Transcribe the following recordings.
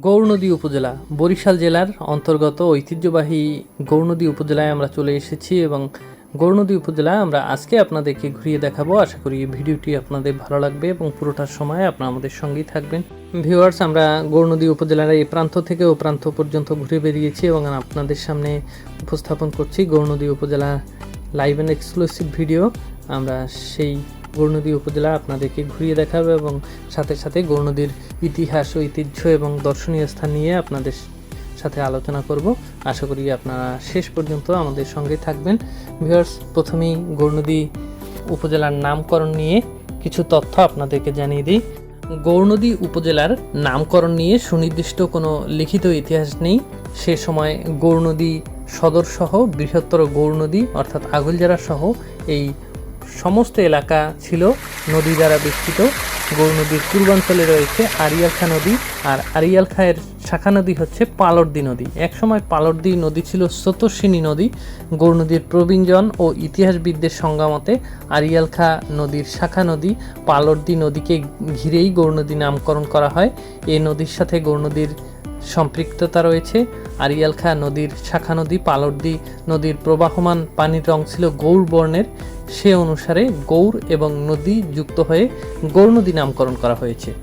গৌরনদী উপজেলা, বরিশাল জেলার অন্তর্গত ঐতিহ্যবাহী গৌরনদী উপজেলায় আমরা চলে এসেছি এবং গৌরনদী উপজেলা আমরা আজকে আপনাদেরকে ঘুরিয়ে দেখাবো। আশা করি ভিডিওটি আপনাদের ভালো লাগবে এবং পুরোটার সময় আপনারা আমাদের সঙ্গেই থাকবেন। ভিউয়ার্স, আমরা গৌরনদী উপজেলার এই প্রান্ত থেকে ও প্রান্ত পর্যন্ত ঘুরে বেরিয়েছি এবং আপনাদের সামনে উপস্থাপন করছি গৌরনদী উপজেলা লাইভ অ্যান্ড এক্সক্লুসিভ ভিডিও আমরা সেই গৌরনদী উপজেলা আপনাদেরকে ঘুরিয়ে দেখাবে এবং সাথে সাথে গৌরনদীর ইতিহাস ঐতিহ্য এবং দর্শনীয় স্থান নিয়ে আপনাদের সাথে আলোচনা করব। আশা করি আপনারা শেষ পর্যন্ত আমাদের সঙ্গে থাকবেন। ভিউয়ার্স, প্রথমেই গৌরনদী উপজেলার নামকরণ নিয়ে কিছু তথ্য আপনাদেরকে জানিয়ে দিই। গৌরনদী উপজেলার নামকরণ নিয়ে সুনির্দিষ্ট কোনো লিখিত ইতিহাস নেই। সে সময় গৌরনদী সদর সহ বৃহত্তর গৌরনদী অর্থাৎ আগলজারা সহ এই সমস্ত এলাকা ছিল নদী দ্বারা বেষ্টিত। গৌর নদীর পূর্বাঞ্চলে রয়েছে আরিয়ালখা নদী আর আরিয়ালখা এর শাখা নদী হচ্ছে পালর্দি নদী। একসময় পালর্দি নদী ছিল স্রোতস্বিনী নদী। গৌর নদীর প্রবীণজন ও ইতিহাসবিদদের সংজ্ঞামতে আরিয়ালখা নদীর শাখা নদী পালর্দি নদীকে ঘিরেই গৌর নদী নামকরণ করা হয়। এই নদীর সাথে গৌর নদীর সম্পৃক্ততা রয়েছে। আরিয়ালখা নদীর শাখা নদী পালর্দি নদীর প্রবাহমান পানির রং ছিল গৌর বর্ণের সে অনুসারে গৌর এবং নদী যুক্ত হয়ে গৌর নদী নামকরণ করা হয়েছে।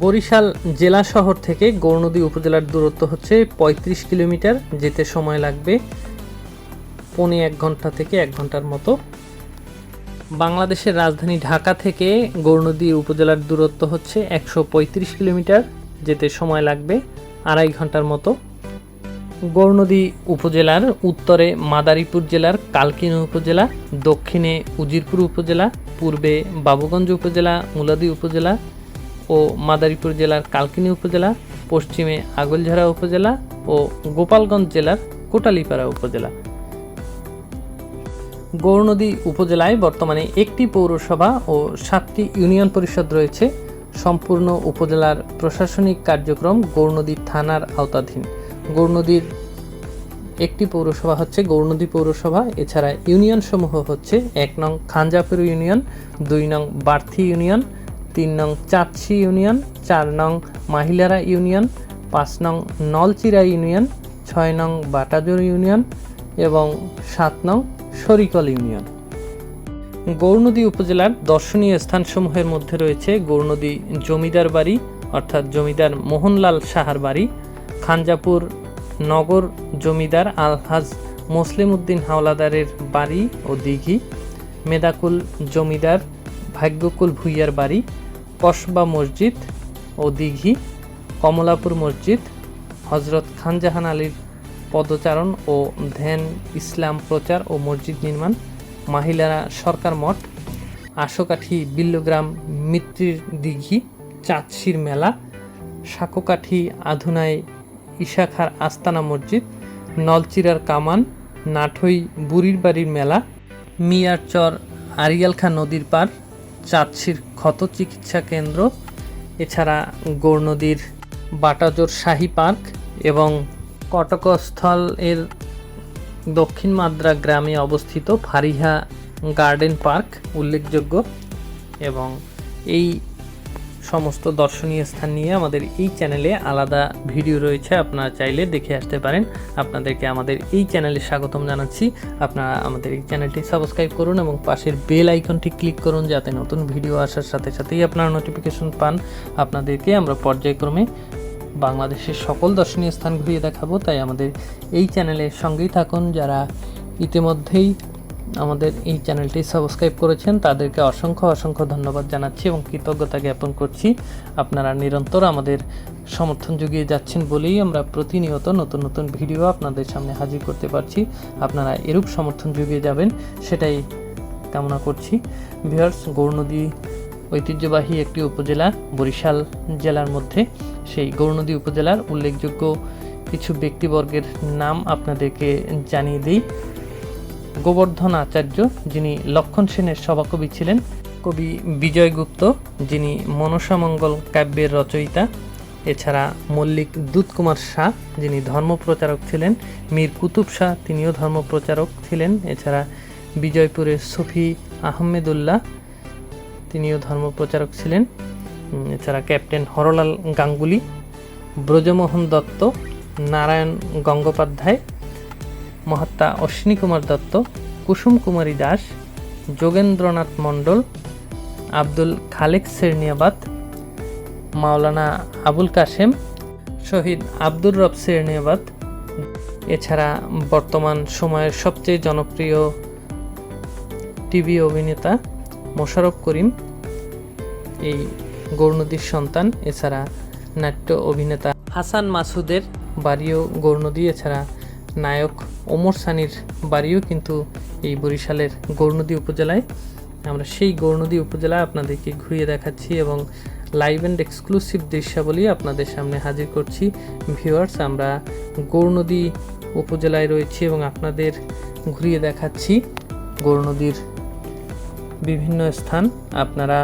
বরিশাল জেলা শহর থেকে গৌরনদী উপজেলার দূরত্ব হচ্ছে ৩৫ কিলোমিটার। যেতে সময় লাগবে পৌনে এক ঘণ্টা থেকে এক ঘণ্টার মতো। বাংলাদেশের রাজধানী ঢাকা থেকে গৌরনদী উপজেলার দূরত্ব হচ্ছে একশো পঁয়ত্রিশ কিলোমিটার। যেতে সময় লাগবে আড়াই ঘণ্টার মতো। গৌরনদী উপজেলার উত্তরে মাদারীপুর জেলার কালকিনি উপজেলা, দক্ষিণে উজিরপুর উপজেলা, পূর্বে বাবুগঞ্জ উপজেলা, মুলাদি উপজেলা ও মাদারীপুর জেলার কালকিনি উপজেলা, পশ্চিমে আগলঝাড়া উপজেলা ও গোপালগঞ্জ জেলার কোটালীপাড়া উপজেলা। গৌরনদী উপজেলায় বর্তমানে একটি পৌরসভা ও সাতটি ইউনিয়ন পরিষদ রয়েছে। সম্পূর্ণ উপজেলার প্রশাসনিক কার্যক্রম গৌরনদী থানার আওতাধীন। গৌরনদীর একটি পৌরসভা হচ্ছে গৌরনদী পৌরসভা, এছাড়া ইউনিয়ন সমূহ হচ্ছে এক নং খানজাপুর ইউনিয়ন, দুই নং বার্থি ইউনিয়ন, তিন নং চাঁদশি ইউনিয়ন, চার নং মাহিলারা ইউনিয়ন, পাঁচ নং নলচিরা ইউনিয়ন, ছয় নং বাটাজোর ইউনিয়ন এবং সাত নং শরিকল ইউনিয়ন। গৌরনদী উপজেলার দর্শনীয় স্থানসমূহের মধ্যে রয়েছে গৌরনদী জমিদার বাড়ি, অর্থাৎ জমিদার মোহনলাল সাহার বাড়ি, খানজাপুর নগর জমিদার আলহাজ মুসলিম উদ্দিন হাওলাদারের বাড়ি ও দিঘি, মেদাকুল জমিদার ভাগ্যকুল ভুইয়ার বাড়ি কসবা মসজিদ ও দিঘি, কমলাপুর মসজিদ, হজরত খানজাহান আলীর পদচারণ ও ধ্যান ইসলাম প্রচার ও মসজিদ নির্মাণ, মাহিলারা সরকার মঠ, আশোকাঠি বিল্লগ্রাম মিত্রির দিঘি, চাঁদশির মেলা সাঁকোকাঠি আধুনায় ইশাখার আস্তানা মসজিদ, নলচিরার কামান, নাঠই বুড়ির বাড়ির মেলা মিয়ারচর আরিয়ালখা নদীর পার, চাঁদশির ক্ষত চিকিৎসা কেন্দ্র, এছাড়া গৌর নদীর বাটাজোর শাহী পার্ক এবং কটকস্থল এর দক্ষিণ মাদ্রা গ্রামে অবস্থিত ফারিহা গার্ডেন পার্ক উল্লেখযোগ্য এবং এই সমস্ত দর্শনীয় স্থান নিয়ে আমাদের এই চ্যানেলে আলাদা ভিডিও রয়েছে। আপনারা চাইলে দেখে আসতে পারেন। আপনাদেরকে আমাদের এই চ্যানেলে স্বাগতম জানাচ্ছি। আপনারা আমাদের এই চ্যানেলটি সাবস্ক্রাইব করুন এবং পাশের বেল আইকনটি ক্লিক করুন যাতে নতুন ভিডিও আসার সাথে সাথেই আপনারা নোটিফিকেশন পান। আপনাদেরকে আমরা পর্যায়ক্রমে বাংলাদেশের সকল দর্শনীয় স্থান ঘুরিয়ে দেখাবো। তাই আমাদের এই চ্যানেলের সঙ্গেই থাকুন। যারা ইতিমধ্যেই আমাদের এই চ্যানেলটি সাবস্ক্রাইব করেছেন তাদেরকে অসংখ্য অসংখ্য ধন্যবাদ জানাচ্ছি এবং কৃতজ্ঞতা জ্ঞাপন করছি। আপনারা নিরন্তর আমাদের সমর্থন যুগিয়ে যাচ্ছেন বলেই আমরা প্রতিনিয়ত নতুন নতুন ভিডিও আপনাদের সামনে হাজির করতে পারছি। আপনারা এরূপ সমর্থন জুগিয়ে যাবেন, সেটাই কামনা করছি। ভিউয়ার্স গৌরনদী ঐতিহ্যবাহী একটি উপজেলা, বরিশাল জেলার মধ্যে। সেই গৌরনদী উপজেলার উল্লেখযোগ্য কিছু ব্যক্তিবর্গের নাম আপনাদেরকে জানিয়ে দিই। গোবর্ধন আচার্য, যিনি লক্ষণ সেনের সভাকবি ছিলেন, কবি বিজয় গুপ্ত, যিনি মনসামঙ্গল কাব্যের রচয়িতা, এছাড়া মল্লিক দুধকুমার শাহ, যিনি ধর্মপ্রচারক ছিলেন, মীর কুতুব শাহ, তিনিও ধর্মপ্রচারক ছিলেন, এছাড়া বিজয়পুরের সফি আহমেদুল্লাহ, তিনিও ধর্মপ্রচারক ছিলেন এছাড়া ক্যাপ্টেন হরলাল গাঙ্গুলি, ব্রজমোহন দত্ত, নারায়ণ গঙ্গোপাধ্যায় মহাত্মা অশ্বিনী কুমার দত্ত, কুসুম কুমারী দাস, যোগেন্দ্রনাথ মণ্ডল, আব্দুল খালেক সেরনিয়াবাদ মাওলানা আবুল কাশেম, শহীদ আব্দুর রব সেরনিয়াবাদ এছাড়া বর্তমান সময়ের সবচেয়ে জনপ্রিয় টিভি অভিনেতা মোশাররফ করিম, এই গৌরনদীর সন্তান। এছাড়া নাট্য অভিনেতা হাসান মাসুদের বাড়িও গৌরনদী। এছাড়া নায়ক ওমর সানির বাড়িও কিন্তু এই বরিশালের গৌরনদী উপজেলায়। আমরা সেই গৌরনদী উপজেলা আপনাদেরকে ঘুরিয়ে দেখাচ্ছি এবং লাইভ অ্যান্ড এক্সক্লুসিভ দৃশ্যাবলী আপনাদের সামনে হাজির করছি। ভিউয়ার্স আমরা গৌরনদী উপজেলায় রয়েছি এবং আপনাদের ঘুরিয়ে দেখাচ্ছি গৌরনদীর বিভিন্ন স্থান। আপনারা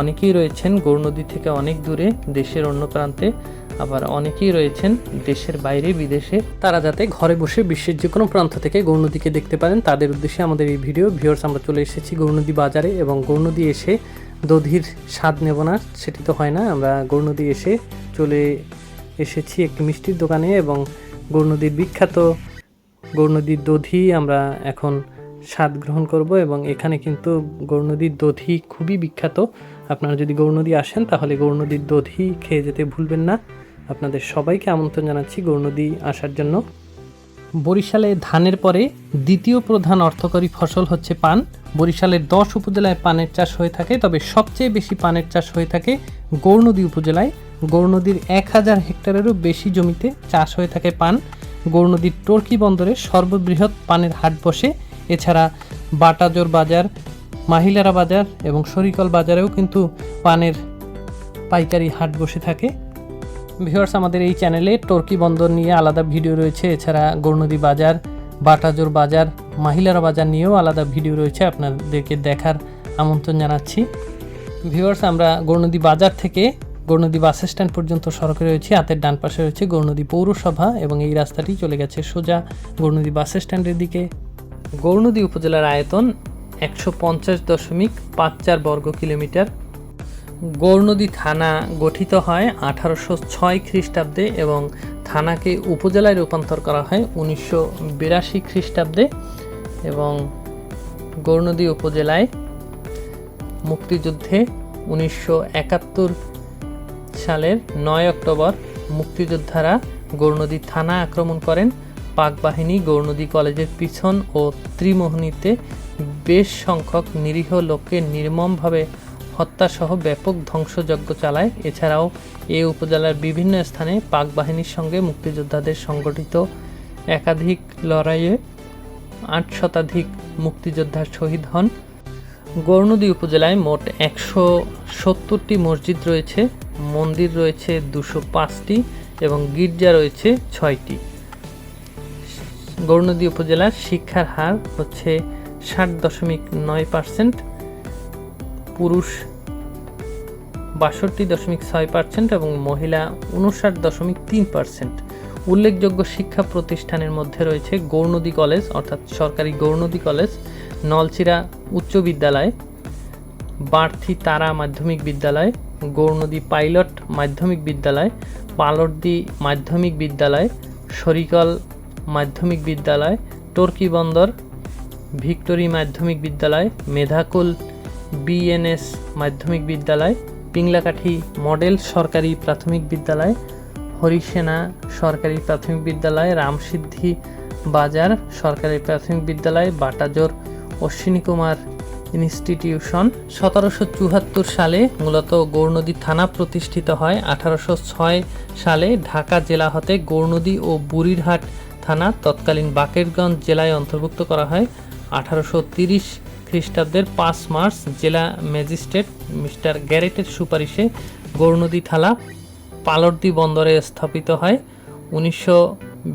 অনেকেই রয়েছেন গৌরনদী থেকে অনেক দূরে, দেশের অন্য প্রান্তে। আবার অনেকেই রয়েছেন দেশের বাইরে, বিদেশে। তারা যাতে ঘরে বসে বিশ্বের যে কোনো প্রান্ত থেকে গৌরনদীকে দেখতে পারেন। তাদের উদ্দেশ্যে আমাদের এই ভিডিও। ভিউয়ার্স, আমরা চলে এসেছি গৌরনদী বাজারে এবং গৌরনদী এসে দধির স্বাদ নেব না, সেটি তো হয় না। আমরা গৌরনদী এসে চলে এসেছি একটি মিষ্টির দোকানে এবং গৌরনদীর বিখ্যাত গৌরনদীর দধি আমরা এখন স্বাদ গ্রহণ করব এবং এখানে কিন্তু গৌরনদীর দধি খুবই বিখ্যাত। আপনারা যদি গৌরনদী আসেন, তাহলে গৌরনদীর দধি খেয়ে যেতে ভুলবেন না। আপনাদের সবাইকে আমন্ত্রণ জানাচ্ছি গৌরনদী আসার জন্য। বরিশালে ধানের পরে দ্বিতীয় প্রধান অর্থকরী ফসল হচ্ছে পান। বরিশালের দশ উপজেলায় পানের চাষ হয়ে থাকে, তবে সবচেয়ে বেশি পানের চাষ হয়ে থাকে গৌরনদী উপজেলায়। গৌরনদীর এক হাজার হেক্টরেরও বেশি জমিতে চাষ হয়ে থাকে পান। গৌরনদীর টর্কি বন্দরে সর্ববৃহৎ পানের হাট বসে। এছাড়া বাটাজোর বাজার, মাহিলারা বাজার এবং শরিকল বাজারেও কিন্তু পানের পাইকারি হাট বসে থাকে। ভিউয়ার্স আমাদের এই চ্যানেলে টর্কি বন্দর নিয়ে আলাদা ভিডিও রয়েছে। এছাড়া গৌরনদী বাজার বাটাজোর বাজার মাহিলারা বাজার নিয়েও আলাদা ভিডিও রয়েছে আপনাদেরকে দেখার আমন্ত্রণ জানাচ্ছি। ভিউয়ার্স আমরা গৌরনদী বাজার থেকে গৌরনদী বাস স্ট্যান্ড পর্যন্ত সড়কে রয়েছে। হাতের ডান পাশে রয়েছে গৌরনদী পৌরসভা এবং এই রাস্তাটি চলে গেছে সোজা গৌরনদী বাস স্ট্যান্ডের দিকে। গৌরনদী উপজেলার আয়তন একশো পঞ্চাশ দশমিক পাঁচ চার বর্গ কিলোমিটার। গৌরনদী থানা গঠিত হয় আঠারোশো ছয় খ্রিস্টাব্দে এবং থানাকে উপজেলায় রূপান্তর করা হয় উনিশশো বিরাশি খ্রিস্টাব্দে এবং গৌরনদী উপজেলায় মুক্তিযুদ্ধে উনিশশো একাত্তর সালের নয় অক্টোবর মুক্তিযোদ্ধারা গৌরনদী থানা আক্রমণ করেন। পাক বাহিনী গৌরনদী কলেজের পিছন ও ত্রিমোহনীতে বেশ সংখ্যক নিরীহ লোককে নির্মমভাবে হত্যাসহ ব্যাপক ধ্বংসযজ্ঞ চালায়। এছাড়াও এ উপজেলার বিভিন্ন স্থানে পাক বাহিনীর সঙ্গে মুক্তিযোদ্ধাদের সংগঠিত একাধিক লড়াইয়ে আট শতাধিক মুক্তিযোদ্ধা শহীদ হন। গৌরনদী উপজেলায় মোট একশো সত্তরটি মসজিদ রয়েছে, মন্দির রয়েছে দুশো পাঁচটি এবং গির্জা রয়েছে ছয়টি। গৌরনদী উপজেলার শিক্ষার হার হচ্ছে ষাট দশমিক নয় পার্সেন্ট। পুরুষ বাষট্টি দশমিক ছয় পার্সেন্ট এবং মহিলা উনষাট দশমিক তিন পার্সেন্ট উল্লেখযোগ্য শিক্ষা প্রতিষ্ঠানের মধ্যে রয়েছে গৌরনদী কলেজ, অর্থাৎ সরকারি গৌরনদী কলেজ, নলচিরা উচ্চ বিদ্যালয় বার্থি তারা মাধ্যমিক বিদ্যালয় গৌরনদী পাইলট মাধ্যমিক বিদ্যালয় পালর্দি মাধ্যমিক বিদ্যালয় শরিকল মাধ্যমিক বিদ্যালয়, টর্কি বন্দর, ভিক্টোরি মাধ্যমিক বিদ্যালয়, মেধাকুল বিএনএস মাধ্যমিক বিদ্যালয়, পিংলাকাঠি মডেল সরকারি প্রাথমিক বিদ্যালয়, হরিসেনা সরকারি প্রাথমিক বিদ্যালয়, রামসিদ্ধি বাজার সরকারি প্রাথমিক বিদ্যালয়, বাটাজোর অশ্বিনী কুমার ইনস্টিটিউশন। সতেরোশো চুয়াত্তর সালে মূলত গৌরনদী থানা প্রতিষ্ঠিত হয়। আঠারোশো ছয় সালে ঢাকা জেলা হতে গৌরনদী ও বুড়িরহাট থানা তৎকালীন বাকেরগঞ্জ জেলায় অন্তর্ভুক্ত করা হয়। আঠারোশো তিরিশ খ্রিস্টাব্দের পাঁচ মার্চ জেলা ম্যাজিস্ট্রেট মিস্টার গ্যারেটের সুপারিশে গৌরনদী থালা পালর্দি বন্দরে স্থাপিত হয়। উনিশশো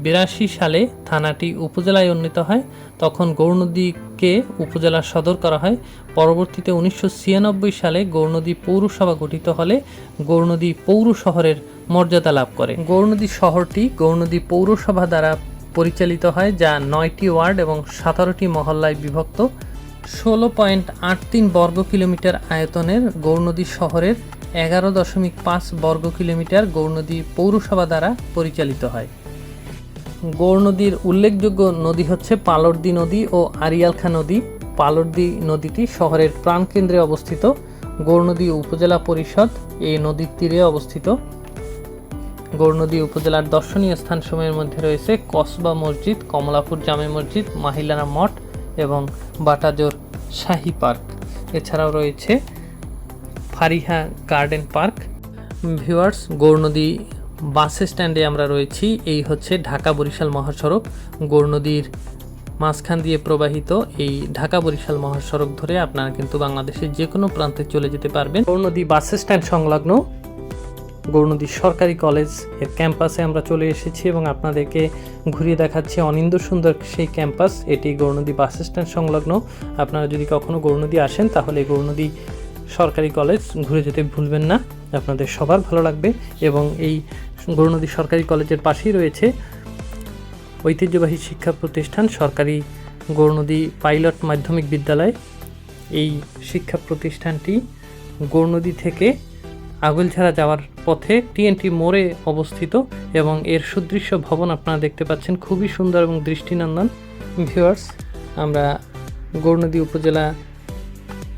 বিরাশি সালে থানাটি উপজেলায় উন্নীত হয়। তখন গৌরনদীকে উপজেলার সদর করা হয়। পরবর্তীতে উনিশশো ছিয়ানব্বই সালে গৌরনদী পৌরসভা গঠিত হলে গৌরনদী পৌর শহরের মর্যাদা লাভ করে। গৌরনদী শহরটি গৌরনদী পৌরসভা দ্বারা পরিচালিত হয়, যা নয়টি ওয়ার্ড এবং সতেরোটি মহল্লায় বিভক্ত। ষোলো পয়েন্ট আট তিন বর্গ কিলোমিটার আয়তনের গৌরনদী শহরের এগারো দশমিক পাঁচ বর্গ কিলোমিটার গৌরনদী পৌরসভা দ্বারা পরিচালিত হয়। গৌরনদীর উল্লেখযোগ্য নদী হচ্ছে পালর্দি নদী ও আরিয়ালখা নদী। পালর্দি নদীটি শহরের প্রাণকেন্দ্রে অবস্থিত। গৌরনদী উপজেলা পরিষদ এই নদীর তীরে অবস্থিত। গৌরনদী উপজেলার দর্শনীয় স্থানসমূহের মধ্যে রয়েছে কসবা মসজিদ, কমলাপুর জামে মসজিদ মাহিলানা মঠ এবং বাটাজোর শাহি পার্ক। এছাড়াও রয়েছে Fariha garden park. Viewers, Gaurnadi bus স্ট্যান্ডে আমরা রয়েছি। এই হচ্ছে ঢাকা বরিশাল মহাসড়ক। গৌরনদীর মাঝখান দিয়ে প্রবাহিত এই ঢাকা বরিশাল মহাসড়ক ধরে আপনারা কিন্তু বাংলাদেশের যে কোনো প্রান্তে চলে যেতে পারবেন। গৌরনদী বাস স্ট্যান্ড সংলগ্ন গৌরনদী সরকারি কলেজের ক্যাম্পাসে আমরা চলে এসেছি এবং আপনাদেরকে ঘুরিয়ে দেখাচ্ছি অনিন্দ সুন্দর সেই ক্যাম্পাস। এটি গৌরনদী বাস স্ট্যান্ড সংলগ্ন। আপনারা যদি কখনো গৌরনদী আসেন, তাহলে গৌরনদী সরকারি কলেজ ঘুরে যেতে ভুলবেন না। আপনাদের সবার ভালো লাগবে এবং এই গৌরনদী সরকারি কলেজের পাশেই রয়েছে ঐতিহ্যবাহী শিক্ষা প্রতিষ্ঠান, সরকারি গৌরনদী পাইলট মাধ্যমিক বিদ্যালয়। এই শিক্ষা প্রতিষ্ঠানটি গৌরনদী থেকে আগলঝাড়া যাওয়ার পথে টিএনটি মোড়ে অবস্থিত এবং এর সুদৃশ্য ভবন আপনারা দেখতে পাচ্ছেন। খুবই সুন্দর এবং দৃষ্টিনন্দন। ভিউয়ার্স, আমরা গৌরনদী উপজেলা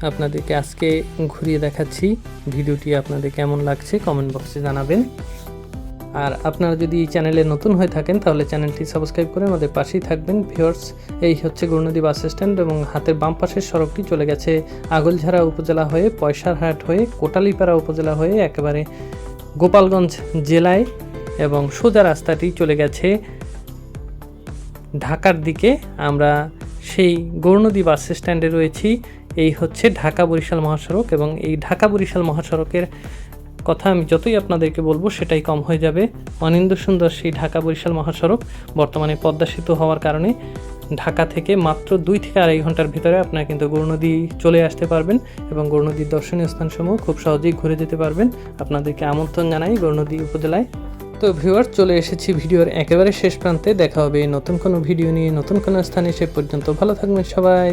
আপনাদেরকে আজকে ঘুরিয়ে দেখাচ্ছি। ভিডিওটি আপনাদের কেমন লাগছে কমেন্ট বক্সে জানাবেন। আর আপনারা যদি এই চ্যানেলে নতুন হয়ে থাকেন, তাহলে চ্যানেলটি সাবস্ক্রাইব করে আমাদের পাশেই থাকবেন। ভিউয়ার্স, এই হচ্ছে গৌরনদী বাস স্ট্যান্ড এবং হাতের বাম পাশের সড়কটি চলে গেছে আগলঝাড়া উপজেলা হয়ে, পয়সারহাট হয়ে, কোটালিপাড়া উপজেলা হয়ে, একেবারে গোপালগঞ্জ জেলায় এবং সোজা রাস্তাটি চলে গেছে ঢাকার দিকে। আমরা সেই গৌরনদী বাস স্ট্যান্ডে রয়েছি। এই হচ্ছে ঢাকা বরিশাল মহাসড়ক এবং এই ঢাকা বরিশাল মহাসড়কের কথা আমি যতই আপনাদেরকে বলব, সেটাই কম হয়ে যাবে। অনিন্দ সুন্দর সেই ঢাকা বরিশাল মহাসড়ক, বর্তমানে পদ্মা সেতু হওয়ার কারণে ঢাকা থেকে মাত্র দুই থেকে আড়াই ঘণ্টার ভিতরে আপনারা কিন্তু গৌরনদী চলে আসতে পারবেন এবং গৌরনদীর দর্শনীয় স্থানসমূহ খুব সহজেই ঘুরে যেতে পারবেন। আপনাদেরকে আমন্ত্রণ জানাই গৌরনদী উপজেলায়। তো ভিউয়ার চলে এসেছি ভিডিওর একেবারে শেষ প্রান্তে। দেখা হবে নতুন কোনো ভিডিও নিয়ে, নতুন কোনো স্থানে সে পর্যন্ত। ভালো থাকবেন সবাই।